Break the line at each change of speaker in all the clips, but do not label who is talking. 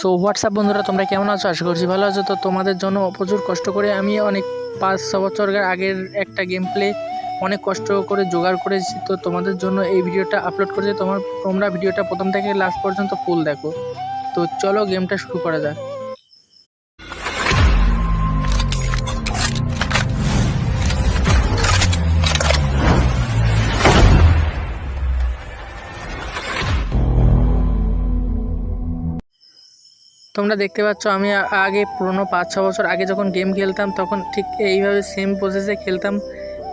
So WhatsApp বন্ধুরা, তোমরা কেমন আছো? আশা করছি ভালো আছো। তো তোমাদের জন্য প্রচুর কষ্ট করে আমি অনেক পাঁচ, ছ বছর আগের একটা গেম প্লে অনেক কষ্ট করে জোগাড় করেছি। তো তোমাদের জন্য এই ভিডিওটা আপলোড করেছি। তোমার, তোমরা ভিডিওটা প্রথম থেকে লাস্ট পর্যন্ত ফুল দেখো। তো চলো গেমটা শুরু করা যাক। তোমরা দেখতে পাচ্ছ, আমি আগে পুরোনো পাঁচ, ছ বছর আগে যখন গেম খেলতাম, তখন ঠিক এইভাবে সেম প্রসেসে খেলতাম।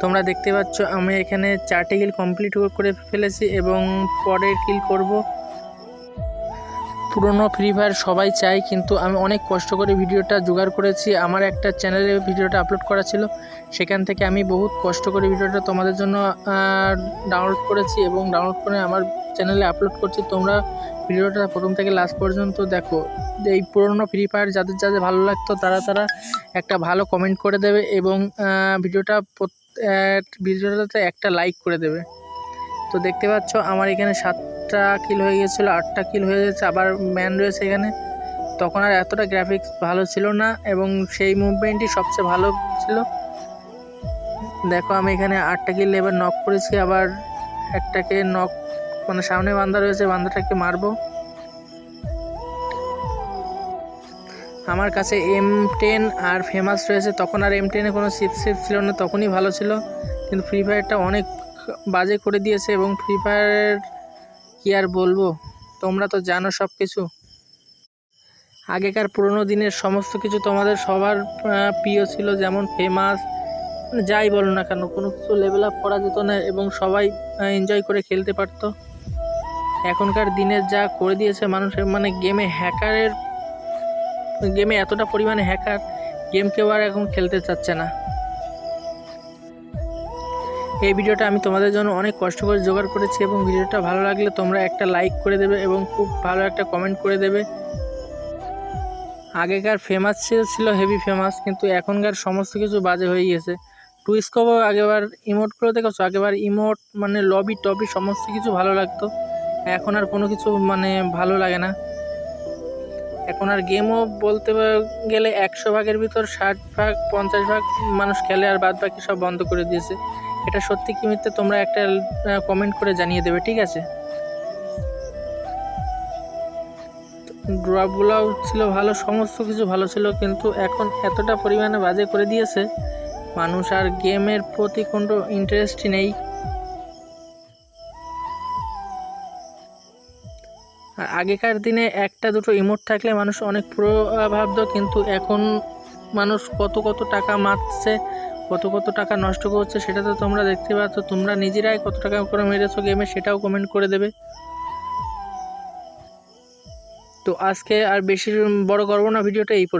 তোমরা দেখতে পাচ্ছ, আমি এখানে চারটে কিল কমপ্লিট করে ফেলেছি এবং পরের কিল করব। পুরোনো ফ্রি ফায়ার সবাই চাই কিন্তু আমি অনেক কষ্ট করে ভিডিওটা জোগাড় করেছি। আমার একটা চ্যানেলে ভিডিওটা আপলোড করা ছিল, সেখান থেকে আমি বহুত কষ্ট করে ভিডিওটা তোমাদের জন্য ডাউনলোড করেছি এবং ডাউনলোড করে আমার চ্যানেলে আপলোড করছি। তোমরা ভিডিওটা প্রথম থেকে লাস্ট পর্যন্ত দেখো। এই পুরনো ফ্রি ফায়ার যাদের যাদের ভালো লাগতো তারা তারা একটা ভালো কমেন্ট করে দেবে এবং ভিডিওটা ভিডিওটাতে একটা লাইক করে দেবে। তো দেখতে পাচ্ছ আমার এখানে সাতটা কিল হয়ে গিয়েছিল, আটটা কিল হয়ে গেছে, আবার ম্যান রয়েছে এখানে। তখন আর এতটা গ্রাফিক্স ভালো ছিল না এবং সেই মুভমেন্টই সবচেয়ে ভালো ছিল। দেখো আমি এখানে আটটা কিল এবার নক করেছি, আবার একটাকে নক মানে সামনে বান্দা রয়েছে, বান্দাটাকে মারবো। আমার কাছে এম টেন আর ফেমাস রয়েছে, তখন আর এম টেনে কোনো সিপ সিপ ছিল না, তখনই ভালো ছিল। কিন্তু ফ্রি ফায়ারটা অনেক বাজে করে দিয়েছে এবং ফ্রি ফায়ার কী আর বলব, তোমরা তো জানো সব কিছু আগেকার পুরোনো দিনের সমস্ত কিছু তোমাদের সবার প্রিয় ছিল, যেমন ফেমাস যাই বলো না কেন, কোনো কিছু লেভেল আপ করা যেত না এবং সবাই এনজয় করে খেলতে পারতো। এখনকার দিনে যা করে দিয়েছে মানুষের মানে গেমে হ্যাকারের গেমে এতটা পরিমাণে হ্যাকার গেম কেউ আর এখন খেলতে চাচ্ছে না। এই ভিডিওটা আমি তোমাদের জন্য অনেক কষ্ট করে জোগাড় করেছি এবং ভিডিওটা ভালো লাগলে তোমরা একটা লাইক করে দেবে এবং খুব ভালো একটা কমেন্ট করে দেবে। আগেকার ফেমাস ছিল হেভি ফেমাস কিন্তু এখনকার সমস্ত কিছু বাজে হয়ে গিয়েছে। টু স্কোপও আগেবার ইমোটগুলো দেখেছ? আগেবার ইমোট মানে লবি টবি সমস্ত কিছু ভালো লাগতো। এখন আর কোনো কিছু মানে ভালো লাগে না। এখন আর গেমও বলতে গেলে একশো ভাগের ভিতর ষাট ভাগ, পঞ্চাশ ভাগ মানুষ খেলে আর বাদ বাকি সব বন্ধ করে দিয়েছে। এটা সত্যি কি মিথ্যে? তোমরা একটা কমেন্ট করে জানিয়ে দেবে, ঠিক আছে? ড্রপগুলোও ছিল ভালো, সমস্ত কিছু ভালো ছিল, কিন্তু এখন এতটা পরিমাণে বাজে করে দিয়েছে। মানুষ আর গেমের প্রতি কোনো ইন্টারেস্টই নেই। আগেকার দিনে একটা দুটো ইমোট থাকলে মানুষ অনেক প্রভাবিত কিন্তু এখন মানুষ কত কত টাকা মারছে, কত কত টাকা নষ্ট করছে, সেটা তো তোমরা দেখতে পাচ্ছ। তোমরা নিজেরাই কত টাকা করে মেরেছো গেমে সেটাও কমেন্ট করে দেবে। তো আজকে আর বেশি বড় করব না, ভিডিওটা এই পর্যন্ত।